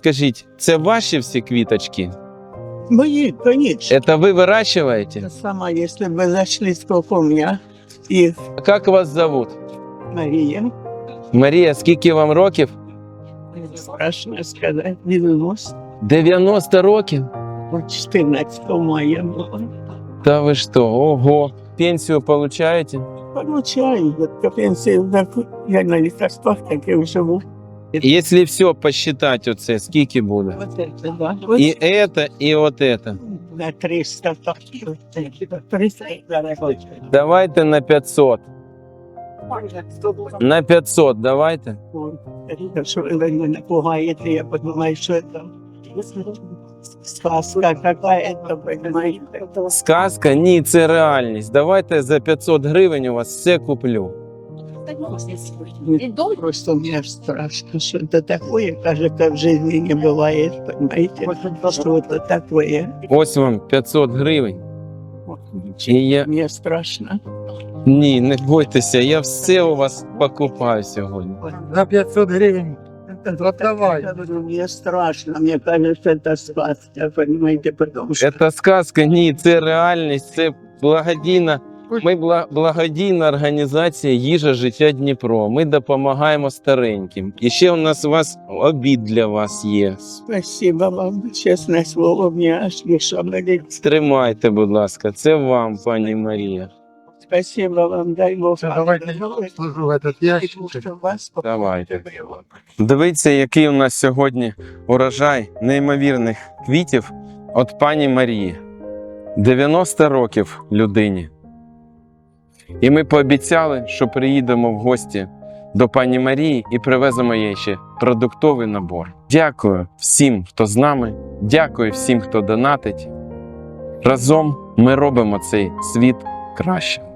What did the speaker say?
скажіть, це ваші всі квіточки? Мои, конечно. Это вы выращиваете? Сама, если бы зашли, сколько у меня их, Как вас зовут? Мария, Марія, скільки вам років? страшно сказать, 90, 90 років? вот 14 мая было. Та ви що? Ого. Пенсію получаєте? Получаю, вот по пенсии, так, я на лекарствах так и живу. Якщо все посчитать, оце, скільки буде? Вот это, да. Вот І это, і от это. на 300 так, 300, Давайте на 500. На 500 давайте. Это что вы меня напугаете, я понимаю, что это сказка какая-то, понимаете. Сказка? Ні, це реальність. Давайте за 500 гривень у вас все куплю. Просто мне страшно, что это такое, кажется, в жизни не бывает, понимаете, что это такое. Ось вам 500 гривень. І я... Мне страшно. Ні, не бойтеся, я все у вас покупаю сьогодні. За 500 гривень. Продавай. Я говорю, Мне страшно, мне кажется, это сказка, понимаете, потому что Це сказка, ні, це реальність, це благодійна. ми бла- благодійна організація Їжа життя Дніпро. Ми допомагаємо стареньким. І ще у нас у вас обід для вас є. спасибо вам, честное слово, мне аж болит. Тримайте, будь ласка, це вам, пані Марія. Спасибо вам, дай Бог. Це давайте в этот ящик. Давайте. Дивіться, який у нас сьогодні урожай неймовірних квітів від пані Марії. 90 років людині. І ми пообіцяли, що приїдемо в гості до пані Марії і привеземо їй ще продуктовий набор. Дякую всім, хто з нами. Дякую всім, хто донатить. Разом ми робимо цей світ краще.